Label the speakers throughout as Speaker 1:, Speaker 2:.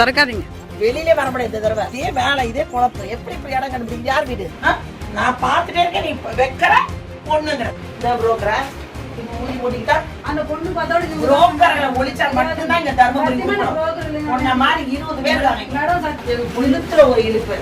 Speaker 1: திறக்காதீங்க.
Speaker 2: வெளியிலே வர முடியாது இந்த தடவை. இதே வேலை இதே குழப்பம். எப்படி இப்படி இடம் கண்டுபிடிக்க? யார் வீடு? நான் பார்த்துட்டே இருக்கேன் நீ வைக்கிற பொண்ணுங்கிற. இந்த புரோக்கரா இப்ப மூடி மூடிக்கிட்டா
Speaker 3: அந்த பொண்ணு பார்த்தோட
Speaker 2: புரோக்கர்களை ஒழிச்சா மட்டும்தான் இங்க தர்மபுரி. உன்னை மாதிரி இருபது பேர் இருக்காங்க. ஒரு இழுப்பு.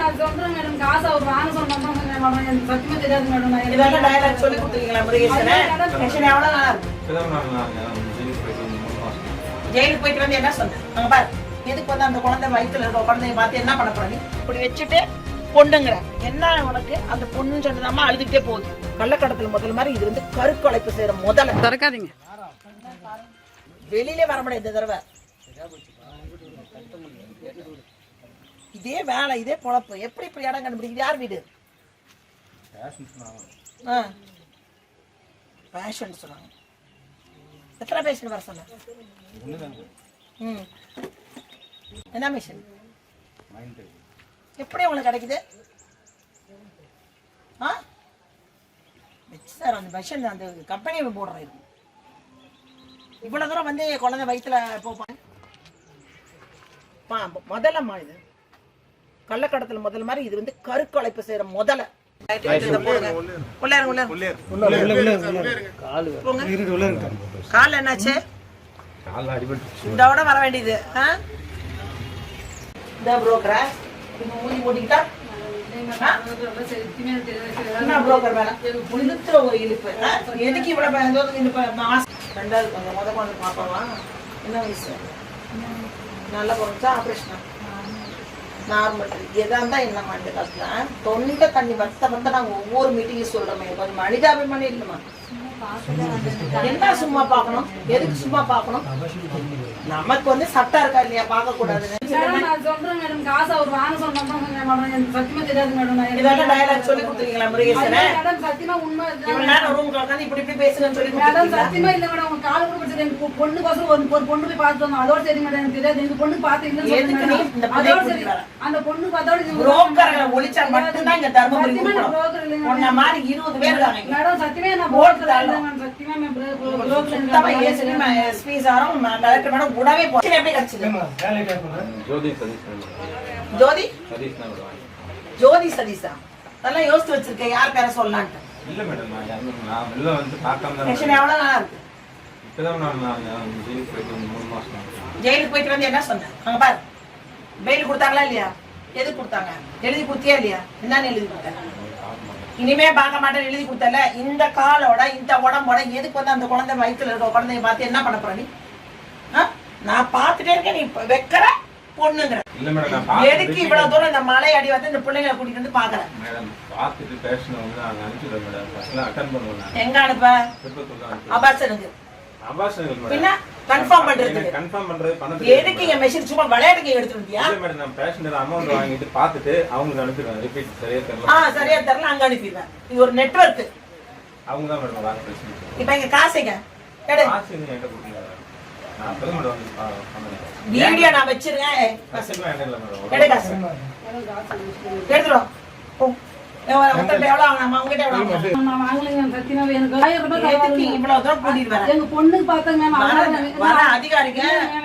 Speaker 3: நான் சொல்றேன் மேடம். காசு அவர் வாங்க சொன்னோம் மேடம். எனக்கு சத்தியமா தெரியாது மேடம். நான்
Speaker 2: இதெல்லாம் டயலாக் சொல்லி கொடுத்துருக்கீங்களா முருகேசனை? டென்ஷன் எவ்வளவு நாளா இருக்கு?
Speaker 4: இப்பதான் நான் நான் ஜெயிலுக்கு போயிட்டு வந்து
Speaker 2: என்ன சொன்ன அங்க பாரு. எதுக்கு வந்து அந்த குழந்தை வயித்துல இருக்க குழந்தைய பார்த்து என்ன பண்ண போற நீ இப்படி வச்சுட்டு பொண்ணுங்கிற என்ன உனக்கு அந்த பொண்ணுன்னு சொன்னதாம அழுதுகிட்டே போகுது. கள்ளக்கடத்துல முதல்ல மாதிரி இது வந்து கருக்கலைப்பு செய்யற முதல்ல
Speaker 1: திறக்காதீங்க.
Speaker 2: வெளியிலே வர முடியாது இந்த தடவை. இதே வேலை இதே பொழப்பு. எப்படி இப்படி இடம் கண்டுபிடிக்குது யார் வீடு? ஆ. பேஷன் சொன்னாங்க எத்தனை பேஷண்ட் வர சொன்ன ம். என்ன மிஷின் எப்படி உங்களுக்கு கிடைக்குது? ஆ? வச்சு சார் அந்த மிஷின் அந்த கம்பெனியை போடுறேன் இது. இவ்வளவு தூரம் வந்து குழந்தை வயிற்றுல போப்பாங்க பா இது. கள்ளக்கடத்துல முதல்ல மாதிரி இது வந்து கருக்கலைப்பு செய்யற முதல்ல. கால் என்னாச்சு? இதோட வர வேண்டியது? இந்த புரோக்கரா இப்ப மூடி மூடிக்கிட்டா ஆ?
Speaker 3: சத்தியமா தெரியாது
Speaker 2: என்ன புரோக்கர் வேலை இழுத்துல ஒரு இழுப்பு எதுக்கு இவ்வளோ ப- இதோ இந்த மாசம் ரெண்டாவது கொஞ்சம் முத குழந்தை பாப்பாவா என்ன வயசு நல்லா குறைச்சா ஆப்ரேஷனா நார்மல் எதா இருந்தால் என்னம்மா இந்த காலத்துல தொண்டை தண்ணி வத்த வத்த நாங்கள் ஒவ்வொரு மீட்டிங்கும் சொல்றோமே கொஞ்சம் மனிதாபிமானம் இல்லைம்மா என்ன சும்மா பார்க்கணும்? எதுக்கு சும்மா பார்க்கணும்? நமக்கு வந்து சட்டம் இருக்கா இல்லையா? பார்க்க
Speaker 3: மேடம் நான் சொல்றேன் மேடம். காசு அவர் வாங்க சொன்னோம் மேடம் எனக்கு சத்தியமா தெரியாது மேடம். நான்
Speaker 2: இதெல்லாம் டயலாக் சொல்லி கொடுத்துருக்கீங்களா முருகேசனை?
Speaker 3: மேடம் சத்தியமா உண்மை இதுதான்.
Speaker 2: இவ்வளவு நேரம் ரூம்ல உட்காந்து இப்படி இப்படி பேசுங்கன்னு சொல்லி
Speaker 3: மேடம்
Speaker 2: கொடுத்துருக்கீங்களா?
Speaker 3: சத்தியமா இல்ல மேடம். உங்க கால் எனக்கு பொ- பொண்ணுக்கோசரம் ஒரு ஒரு பொண்ணு போய் பார்த்து வந்தோம். அதோட சரி மேடம் எனக்கு தெரியாது. எங்க பொண்ணு.
Speaker 2: பிள்ளைய
Speaker 3: அதோட சரி? அந்த பொண்ணு பார்த்தோட
Speaker 2: புரோக்கர்களை ஒழிச்சா மட்டும்தான் இங்க தர்மபுரி
Speaker 3: இல்லைங்க
Speaker 2: மாதிரி இருபது பேர்.
Speaker 3: மேடம் சத்தியமா நான்
Speaker 2: போட்டு உடவே
Speaker 4: ஜோதி
Speaker 2: ஜோதி
Speaker 4: சதீஷா
Speaker 2: அதெல்லாம் யோசிச்சு வச்சிருக்கேன் யார் பேரை சொல்லலான்ட்டு
Speaker 4: இல்ல மேடம் நான் வெளில வந்து பார்க்காம தான்
Speaker 2: எவ்வளவு நாளா இருக்கு
Speaker 4: இப்பதான் நான் ஜெயிலுக்கு போயிட்டு வந்து மூணு மாசம்
Speaker 2: ஜெயிலுக்கு போயிட்டு வந்து என்ன சொன்னேன் அங்க பாரு பெயில் கொடுத்தாங்களா இல்லையா எது கொடுத்தாங்க எழுதி கொடுத்தியா இல்லையா என்னன்னு எழுதி கொடுத்தாங்க இனிமே பார்க்க மாட்டேன் எழுதி கொடுத்தல இந்த காலோட இந்த உடம்போட எதுக்கு வந்து அந்த குழந்தை வயித்துல இருக்க குழந்தைய பார்த்து என்ன பண்ண போற நீ? நான் பார்த்துட்டே இருக்கேன் நீ வைக்கிற பொண்ணுங்கிற. எதுக்கு இவ்வளவு தூரம் இந்த மலை அடி வந்து இந்த பிள்ளைங்களை கூட்டிட்டு வந்து பாக்குறேன் எங்க அனுப்ப அபாசனுக்கு பின்ன கன்ஃபார்ம் பண்றதுக்கு.
Speaker 4: கன்ஃபார்ம் பண்றது? பணம்
Speaker 2: எதுக்கு இங்க மெஷின் சும்மா விளையாட்டுக்கு எடுத்துட்டு வந்தியா?
Speaker 4: இல்ல மேடம் நான் பேஷண்ட் அமௌண்ட் வாங்கிட்டு பார்த்துட்டு அவங்களுக்கு அனுப்பிடுவேன். ரிப்பீட் சரியா தெரியல
Speaker 2: ஆ சரியா தெரியல அங்க அனுப்பிடுவேன். இது ஒரு நெட்வொர்க்
Speaker 4: அவங்க தான் மேடம் வாங்க
Speaker 2: இப்ப எங்க? காசுங்க எடு.
Speaker 4: காசு இன்னும் என்கிட்ட கொடுக்கல. நான் அப்பதான் மேடம் வந்து பா- பண்ணேன்.
Speaker 2: வீடியோ நான் வச்சிருக்கேன்.
Speaker 4: காசு இல்லை மேடம்.
Speaker 2: எடு காசு. எடுத்துரும் போ. அதிகாரிங்க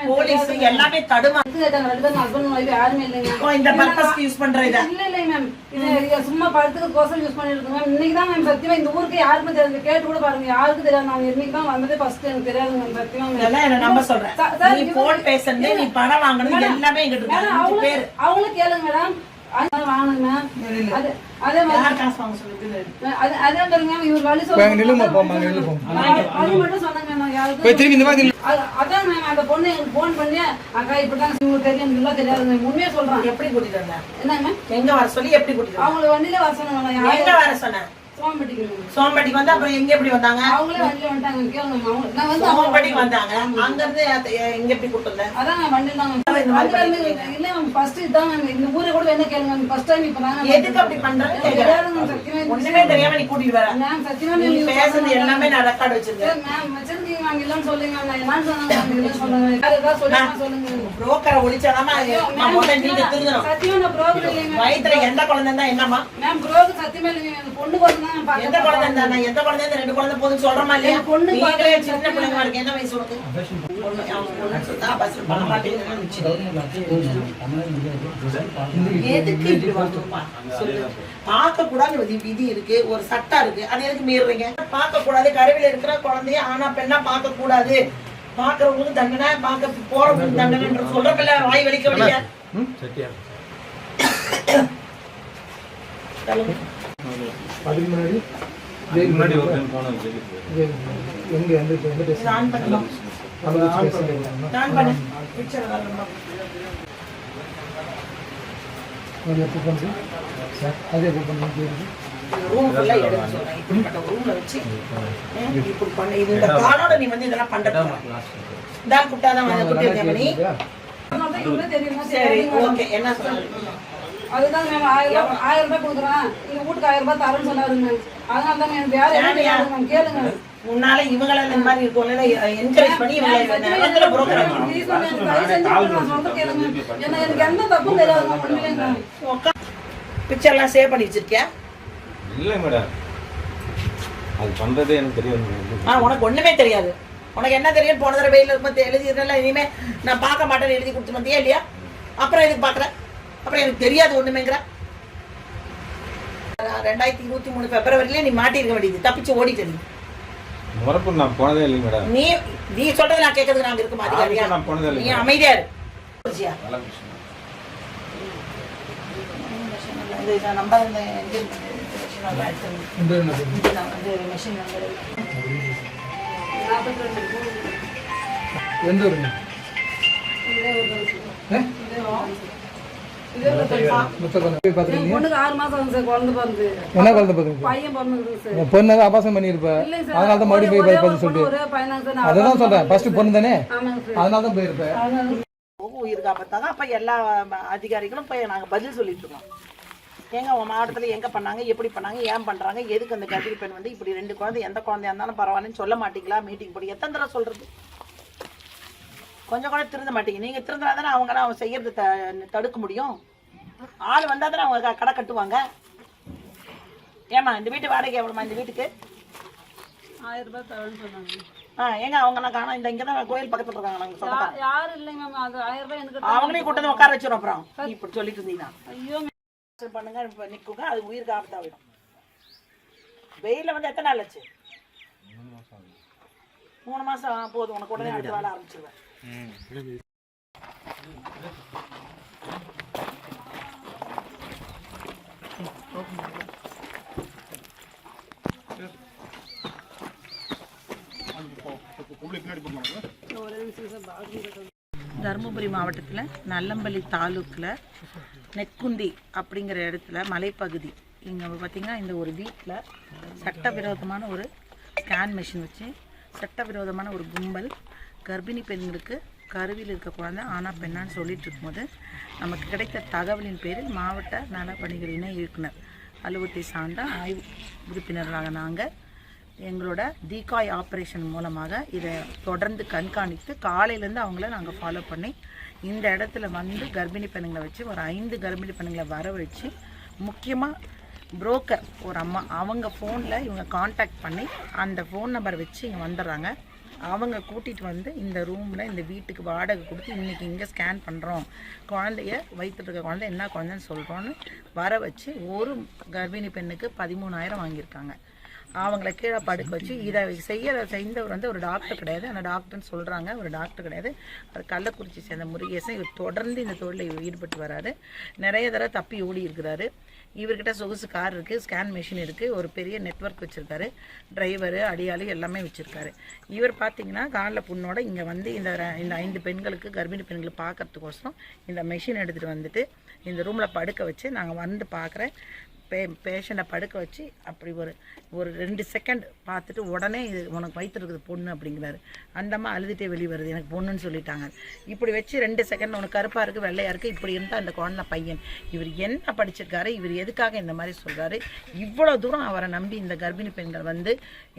Speaker 2: போலீஸ் எல்லாமே தடுமா இந்த பர்பஸ்க்கு யூஸ் பண்ற இத.
Speaker 3: இல்ல இல்ல மேம் இது சும்மா படத்துக்கு கோசம் யூஸ் பண்ணிட்டு மேம் இன்னைக்கு தான் மேம் சத்தியமா இந்த ஊருக்கு யாருக்குமே தெரியாது. கேட்டு கூட பாருங்க யாருக்கும் தெரியாது. நான் இன்னைக்கு தான் வந்ததே ஃபர்ஸ்ட் எனக்கு தெரியாது மேம் சத்தியமா
Speaker 2: என்ன நம்ப சொல்றேன் நீ போன் பேசுறது நீ பணம் வாங்குறது எல்லாமே எங்கிட்ட இருக்கு.
Speaker 3: அவங்களும் கேளுங்க மேடம் அது அதே மாதிரி அதான் மேம் அந்த பொண்ணு எனக்கு ஃபோன் பண்ணி அக்கா இப்படிதான் உங்களுக்கு தெரியும் நல்லா தெரியாது உண்மையா சொல்றேன்.
Speaker 2: எப்படி கூட்டிட்டு வந்த?
Speaker 3: என்ன மேம்
Speaker 2: எங்க வர சொல்லி எப்படி கூட்டிட்டு?
Speaker 3: அவங்கள வண்டியில வர சொன்னாங்க
Speaker 2: எங்க வர சொன்ன
Speaker 3: சோம்பட்டிக்கு
Speaker 2: வந்து அப்புறம் எங்க எப்படி வந்தாங்க?
Speaker 3: அவங்களே வண்டியில வந்துட்டாங்க நான் வந்து
Speaker 2: சோம்பட்டிக்கு வந்தாங்க. அங்க இருந்து எங்க எப்படி கூட்டு
Speaker 3: அதான் நான் வண்டியில தான். இல்ல ஃபர்ஸ்ட் இதான் இந்த ஊரை கூட என்ன கேளுங்க. ஃபர்ஸ்ட் டைம் இப்போ நாங்க
Speaker 2: எதுக்கு அப்படி பண்றேன்னு
Speaker 3: சத்தியமா
Speaker 2: ஒண்ணுமே தெரியாம நீ கூட்டிட்டு வர.
Speaker 3: சத்தியமா
Speaker 2: நீ பேசுறது எல்லாமே நான் ரெக்கார்ட் வச்சிருக்கேன்.
Speaker 3: மேம் வச்சிருக்கீங்க மேம் இல்லன்னு சொல்லுங்க. நான் என்னன்னு சொன்னாங்க மேம் இல்லன்னு சொன்னாங்க. ஏதாவது சொல்லுங்க சொல்லுங்க.
Speaker 2: புரோக்கரை நான் முதல்ல நீங்க திருந்தணும்.
Speaker 3: சத்தியமா நான் புரோக்கர் இல்லைங்க.
Speaker 2: வயித்துல எந்த குழந்தை இருந்தா என்னம்மா?
Speaker 3: மேம் புரோக்கர் சத்தியமா இல்லைங்க. பொண்ணு தான் மேம்
Speaker 2: எந்த குழந்தை இருந்தா நான் எந்த குழந்தை ரெண்டு குழந்தை போதும் சொல்றமா இல்லையா?
Speaker 3: என் பொண்ணு
Speaker 2: நீங்களே சின்ன பிள்ளைங்க இருக்கு என்ன வயசு உனக்கு. எதுக்கு இப்படி விதி விதி இருக்கு. ஒரு சட்டம் இருக்கு. அது எதுக்கு மீறுறீங்க? பார்க்க கூடாது கருவில இருக்கிற குழந்தைய ஆனா பெண்ணா பார்க்க கூடாது பாக்குறவங்களுக்கு தண்டனை பார்க்க போறவங்களுக்கு தண்டனை சொல்றப்பல வாய் வலிக்க வலிக்க.
Speaker 1: அதுக்கு முன்னாடி
Speaker 4: முன்னாடி ஒரு டைம் போனோம் ஜெயிலுக்கு
Speaker 1: இது எங்க எந்த எந்த டெஸ்ட்
Speaker 2: இது ஆன் பண்ணுமா
Speaker 1: நம்ம ஆன் பண்ணிக்கலாம்
Speaker 2: நான் பண்ணு. பிக்சர் வரணுமா
Speaker 1: அது எப்போ பண்ணுது அது எப்போ பண்ணுது
Speaker 2: ரூம் ஃபுல்லா எடுக்க சொல்றேன் இப்படிப்பட்ட ரூம்ல வச்சு ஏன் இப்படி பண்ண. இது இந்த காலோட நீ வந்து இதெல்லாம் பண்றது தான் கூப்பிட்டாதான் வந்து சரி ஓகே என்ன சொல்றீங்க
Speaker 3: அதுதான் மேம் ஆயிரம் ரூபாய் ஆயிரம் ரூபாய் கொடுக்குறேன் எங்க வீட்டுக்கு ஆயிரம் ரூபாய் தரேன்னு சொன்னாருங்க அதனால தான் மேம் வேற என்ன தெரியாது மேம் கேளுங்க.
Speaker 2: முன்னால இவங்கள இந்த மாதிரி இருக்கவங்கள என்கரேஜ் பண்ணி இவங்களை புரோக்கர்
Speaker 3: எனக்கு தயவு செஞ்சு நான் சொல்றது கேளுங்க. என்ன எனக்கு எந்த தப்பும் தெரியாது.
Speaker 2: பிக்சர்லாம் சேவ் பண்ணி வச்சிருக்கியா?
Speaker 4: இல்லை மேடம் அது பண்றதே எனக்கு தெரியும்
Speaker 2: ஆ உனக்கு ஒண்ணுமே தெரியாது. உனக்கு என்ன தெரியும் போன தடவை வெயில இருக்கும்போது எழுதிடுறல இனிமே நான் பார்க்க மாட்டேன்னு எழுதி கொடுத்து வந்தியா இல்லையா? அப்புறம் எதுக்கு பார்க்குற? அப்புறம் எனக்கு தெரியாது ஒண்ணுமேங்கிற. ரெண்டாயிரத்தி இருபத்தி மூணு பிப்ரவரியில நீ மாட்டிருக்க வேண்டியது. தப்பிச்சு ஓடிட்டு நீ.
Speaker 4: முறப்பு நான் போனதே இல்லை மேடம்.
Speaker 2: நீ நீ சொல்றது நான் கேட்கறதுக்கு நாங்க இருக்குமா. அதிகாரியா?
Speaker 4: நான் போனதே இல்லை
Speaker 2: நீ அமைதியா இரு.
Speaker 4: விஷயம்
Speaker 2: இந்த
Speaker 1: எந்த ஊருங்க? பொண்ணு அபாசம்
Speaker 3: சார்.
Speaker 1: அதனால தான் மறுபடியும்
Speaker 3: ஒரே
Speaker 1: போய்
Speaker 3: ஒரு
Speaker 1: பார்த்து சொல்லிட்டு.
Speaker 3: பொண்ணு,
Speaker 1: தான் சொல்கிறேன் ஃபர்ஸ்ட் பொண்ணு தானே?
Speaker 3: ஆமாங்க சார்.
Speaker 1: அதனால தான் போயிருப்பேன்.
Speaker 3: அதனால
Speaker 2: உயிர் காப்பாத்தாங்க அப்ப எல்லா அதிகாரிகளும் போய் நாங்க பதில் சொல்லிட்டு இருக்கோம். எங்க உங்க மாவட்டத்துல எங்க பண்ணாங்க? எப்படி பண்ணாங்க? ஏன் பண்றாங்க? எதுக்கு அந்த பெண் வந்து இப்படி ரெண்டு குழந்தை எந்த குழந்தையா இருந்தாலும் பரவாயில்லன்னு சொல்ல மாட்டீங்களா? மீட்டிங் போடி எத்தனை தடவை சொல்றது? கொஞ்சம் கூட திருந்த மாட்டீங்க. நீங்க திருந்தினா தானே அவங்க அவங்க செய்யறது த- தடுக்க முடியும். ஆள் வந்தா தானே அவங்க க- கடை கட்டுவாங்க. ஏமா இந்த வீட்டு வாடகை எவ்வளோமா இந்த வீட்டுக்கு?
Speaker 3: ஆயிரம் ரூபாய் சொன்னாங்க.
Speaker 2: ஆ ஏங்க அவங்கலாம் காணோம். இந்த இங்கே தான் கோயில் பக்கத்துல இருக்காங்க நாங்கள்
Speaker 3: யாரும் இல்லைங்க மேம்? அது ஆயிரம் ரூபாய் எனக்கு
Speaker 2: அவங்களையும் கூட்டு வந்து உட்கார வச்சிடும் அப்புறம். நீ இப்படி சொல்லிட்டு இருந்தீங்கன்னா.
Speaker 3: ஐயோ
Speaker 2: பண்ணுங்க. இப்போ நிற்குங்க அது உயிருக்கு ஆபத்தாகிடும் வெயிலில் வந்து எத்தனை நாள் ஆச்சு? மூணு மாசம் போதும். உனக்கு உடனே அடுத்த வேலை ஆரம்பிச்சிருவேன். தருமபுரி மாவட்டத்தில் நல்லம்பள்ளி தாலுக்கில் நெக்குந்தி அப்படிங்கிற இடத்துல மலைப்பகுதி. இங்கே பார்த்தீங்கன்னா இந்த ஒரு வீட்டில் சட்டவிரோதமான ஒரு ஸ்கேன் மிஷின் வச்சு சட்டவிரோதமான ஒரு கும்பல் கர்ப்பிணி பெண்களுக்கு கருவில் இருக்க குழந்தை ஆனா பெண்ணான்னு சொல்லிட்டு இருக்கும்போது நமக்கு கிடைத்த தகவலின் பேரில் மாவட்ட நலப்பணிகள் இணை இயக்குனர் அலுவலகத்தை சார்ந்த ஆய்வு உறுப்பினர்களாக நாங்கள் எங்களோட தீகாய் ஆப்ரேஷன் மூலமாக இதை தொடர்ந்து கண்காணித்து காலையிலேருந்து அவங்கள நாங்கள் ஃபாலோ பண்ணி இந்த இடத்துல வந்து கர்ப்பிணி பெண்களை வச்சு ஒரு ஐந்து கர்ப்பிணி பெண்களை வர வச்சு முக்கியமாக புரோக்கர் ஒரு அம்மா. அவங்க ஃபோனில் இவங்க காண்டாக்ட் பண்ணி அந்த ஃபோன் நம்பர் வச்சு இங்கே வந்துடுறாங்க. அவங்க கூட்டிகிட்டு வந்து இந்த ரூமில் இந்த வீட்டுக்கு வாடகை கொடுத்து இன்றைக்கி இங்கே ஸ்கேன் பண்ணுறோம் குழந்தைய வயிற்றுல குழந்தை என்ன குழந்தைன்னு சொல்கிறோன்னு வர வச்சு ஒரு கர்ப்பிணி பெண்ணுக்கு பதிமூணாயிரம் வாங்கியிருக்காங்க. அவங்கள கீழே படுக்க வச்சு இதை செய்ய செய்தவர் வந்து ஒரு டாக்டர் கிடையாது. அந்த டாக்டர்னு சொல்கிறாங்க ஒரு டாக்டர் கிடையாது. அது கள்ளக்குறிச்சி சேர்ந்த முருகேசன். இவர் தொடர்ந்து இந்த தொழிலில் ஈடுபட்டு வராரு. நிறைய தடவை தப்பி ஓடி இருக்கிறாரு. இவர்கிட்ட சொகுசு கார் இருக்குது ஸ்கேன் மிஷின் இருக்குது ஒரு பெரிய நெட்வொர்க் வச்சுருக்காரு. டிரைவரு அடியாளி எல்லாமே வச்சுருக்காரு. இவர் பார்த்தீங்கன்னா காலில் புண்ணோட இங்கே வந்து இந்த இந்த ஐந்து பெண்களுக்கு கர்ப்பிணி பெண்களை பார்க்கறதுக்கோசரம் இந்த மெஷின் எடுத்துகிட்டு வந்துட்டு இந்த ரூமில் படுக்க வச்சு நாங்கள் வந்து பார்க்குறேன் பே பேஷண்ட்டை படுக்க வச்சு அப்படி ஒரு ஒரு ரெண்டு செகண்ட் பார்த்துட்டு உடனே இது உனக்கு வயிற்றுருக்குது பொண்ணு அப்படிங்கிறாரு. அந்தம்மா அழுதுகிட்டே வெளியே வருது. எனக்கு பொண்ணுன்னு சொல்லிட்டாங்க. இப்படி வச்சு ரெண்டு செகண்ட் உனக்கு கருப்பாக இருக்குது வெள்ளையாக இருக்குது இப்படி இருந்தால் அந்த குழந்தை பையன். இவர் என்ன படிச்சிருக்காரு இவர் எதுக்காக இந்த மாதிரி சொல்கிறாரு இவ்வளோ தூரம் அவரை நம்பி இந்த கர்ப்பிணி பெண்கள் வந்து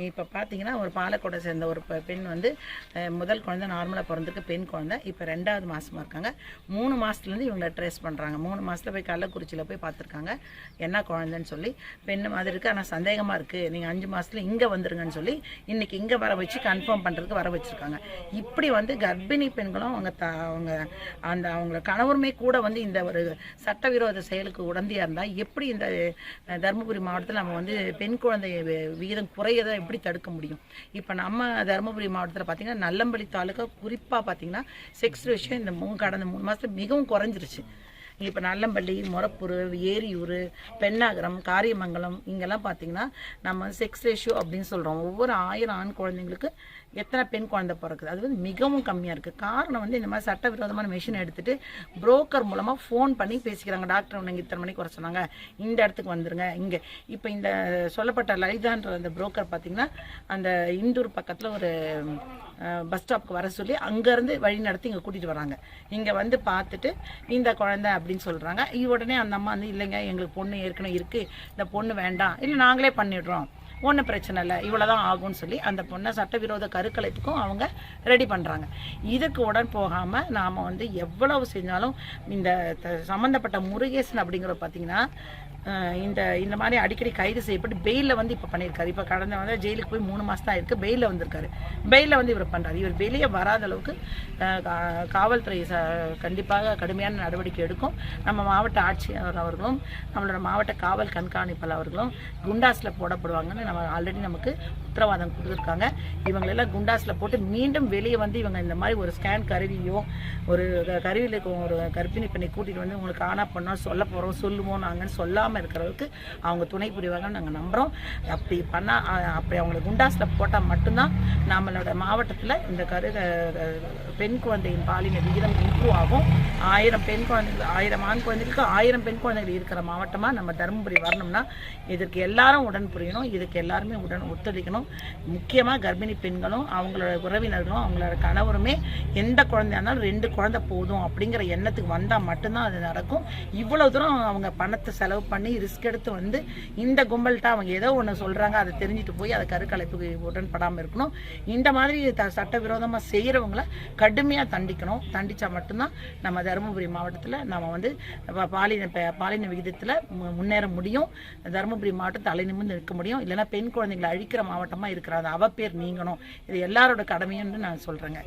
Speaker 2: இப்போ பார்த்தீங்கன்னா ஒரு பாலக்கோட்டை சேர்ந்த ஒரு பெண் வந்து முதல் குழந்தை நார்மலாக பிறந்திருக்கு பெண் குழந்தை. இப்போ ரெண்டாவது மாதமாக இருக்காங்க. மூணு மாதத்துலேருந்து இவங்களை ட்ரேஸ் பண்ணுறாங்க மூணு மாதத்தில் போய் கள்ளக்குறிச்சியில் போய் பார்த்துருக்காங்க என்ன குழந்தை குழந்தைன்னு சொல்லி பெண்ணு மாதிரி இருக்குது ஆனால் சந்தேகமாக இருக்குது நீங்கள் அஞ்சு மாதத்துல இங்கே வந்துருங்கன்னு சொல்லி இன்னைக்கு இங்கே வர வச்சு கன்ஃபார்ம் பண்ணுறதுக்கு வர வச்சுருக்காங்க. இப்படி வந்து கர்ப்பிணி பெண்களும் அவங்க த அவங்க அந்த அவங்கள கணவருமே கூட வந்து இந்த ஒரு சட்டவிரோத செயலுக்கு உடந்தையாக இருந்தால் எப்படி இந்த தருமபுரி மாவட்டத்தில் நம்ம வந்து பெண் குழந்தை விகிதம் குறையதை எப்படி தடுக்க முடியும்? இப்போ நம்ம தருமபுரி மாவட்டத்தில் பார்த்திங்கன்னா நல்லம்பள்ளி தாலுக்கா குறிப்பாக பார்த்தீங்கன்னா செக்ஸ் ரேஷியோ இந்த மூணு கடந்த மூணு மாதத்துல மிகவும் குறைஞ்சிருச்சு. இப்போ நல்லம்பள்ளி முறப்பூர் ஏரியூர் பெண்ணாகரம் காரியமங்கலம் இங்கெல்லாம் பார்த்தீங்கன்னா நம்ம செக்ஸ் ரேஷியோ அப்படின்னு சொல்கிறோம் ஒவ்வொரு ஆயிரம் ஆண் குழந்தைங்களுக்கு எத்தனை பெண் குழந்தை பிறக்குது? அது வந்து மிகவும் கம்மியாக இருக்குது காரணம் வந்து இந்த மாதிரி சட்டவிரோதமான மிஷின் எடுத்துகிட்டு புரோக்கர் மூலமாக ஃபோன் பண்ணி பேசிக்கிறாங்க. டாக்டர் உனக்கு இத்தனை மணிக்கு வர சொன்னாங்க. இந்த இடத்துக்கு வந்துருங்க. இங்கே. இப்போ இந்த சொல்லப்பட்ட லலிதான்ற அந்த புரோக்கர் பார்த்தீங்கன்னா அந்த இந்தூர் பக்கத்தில் ஒரு பஸ் ஸ்டாப்க்கு வர சொல்லி அங்கேருந்து வழி நடத்தி இங்கே கூட்டிகிட்டு வராங்க. இங்கே வந்து பார்த்துட்டு இந்த குழந்தை அப்படின்னு சொல்கிறாங்க உடனே அந்த அம்மா வந்து இல்லைங்க எங்களுக்கு பொண்ணு ஏற்கனவே இருக்குது இந்த பொண்ணு வேண்டாம். இல்லை நாங்களே பண்ணிடுறோம். ஒன்றும் பிரச்சனை இல்லை. இவ்வளோ தான் ஆகும்னு சொல்லி அந்த பொண்ணை சட்டவிரோத கருக்கலைப்புக்கும் அவங்க ரெடி பண்ணுறாங்க இதுக்கு உடன் போகாமல் நாம் வந்து எவ்வளவு செஞ்சாலும் இந்த த- சம்மந்தப்பட்ட முருகேசன் அப்படிங்கிற பார்த்தீங்கன்னா இந்த இந்த மாதிரி அடிக்கடி கைது செய்யப்பட்டு பெயிலில் வந்து இப்போ பண்ணியிருக்காரு. இப்போ கடந்த வந்து ஜெயிலுக்கு போய் மூணு மாதம் தான் இருக்குது பெயிலில் வந்திருக்காரு. பெயிலில் வந்து இவர் பண்ணுறாரு இவர் வெளியே வராத அளவுக்கு காவல்துறை ச கண்டிப்பாக கடுமையான நடவடிக்கை எடுக்கும். நம்ம மாவட்ட ஆட்சியர் அவர்களும் நம்மளோட மாவட்ட காவல் கண்காணிப்பாளர் அவர்களும் குண்டாஸில் போடப்படுவாங்கன்னு நம்ம ஆல்ரெடி நமக்கு உத்தரவாதம் கொடுத்துருக்காங்க. இவங்களெல்லாம் குண்டாஸில் போட்டு மீண்டும் வெளியே வந்து இவங்க இந்த மாதிரி ஒரு ஸ்கேன் கருவியோ ஒரு கருவியில் ஒரு கர்ப்பிணி பெண்ணை கூட்டிகிட்டு வந்து உங்களுக்கு ஆனா பண்ணோம் சொல்ல போகிறோம் சொல்லுவோம் நாங்கன்னு சொல்லாமல் இருக்கிற அளவுக்கு அவங்க துணை புரிவாங்கன்னு நாங்கள் நம்புகிறோம் அப்படி பண்ணால் அப்படி அவங்களை குண்டாஸில் போட்டால் மட்டும்தான் நம்மளோட மாவட்டத்தில் இந்த கரு பெண் குழந்தையின் பாலின விகிதம் இம்ப்ரூவ் ஆகும். ஆயிரம் பெண் குழந்தைகள் ஆயிரம் ஆண் குழந்தைகளுக்கு ஆயிரம் பெண் குழந்தைகள் இருக்கிற மாவட்டமாக நம்ம தருமபுரி வரணும்னா இதற்கு எல்லாரும் உடன் புரியணும் இதுக்கு எல்லாருமே உடன் ஒத்துழைக்கணும். முக்கியமாக கர்ப்பிணி பெண்களும் அவங்களோட உறவினர்களும் அவங்களோட கணவருமே எந்த குழந்தையா இருந்தாலும் ரெண்டு குழந்தை போதும் அப்படிங்கிற எண்ணத்துக்கு வந்தால் மட்டும்தான் அது நடக்கும். இவ்வளோ தூரம் அவங்க பணத்தை செலவு பண்ணி ரிஸ்க் எடுத்து வந்து இந்த கும்பல்கிட்ட அவங்க ஏதோ ஒன்று சொல்கிறாங்க அதை தெரிஞ்சுட்டு போய் அதை கருக்கலைப்புக்கு உடன்படாமல் இருக்கணும். இந்த மாதிரி த சட்டவிரோதமாக செய்கிறவங்கள கடுமையாக தண்டிக்கணும். தண்டித்தா மட்டும்தான் நம்ம தருமபுரி மாவட்டத்தில் நம்ம வந்து பாலின பாலின விகிதத்தில் மு- முன்னேற முடியும். தருமபுரி மாவட்டம் தலை நிமிர்ந்து நிற்க முடியும். இல்லைன்னா பெண் குழந்தைங்களை அழிக்கிற மாவட்டம் மாவட்டமாக இருக்கிறாங்க அவ பேர் நீங்கணும். இது எல்லாரோட கடமைன்னு நான் சொல்கிறேங்க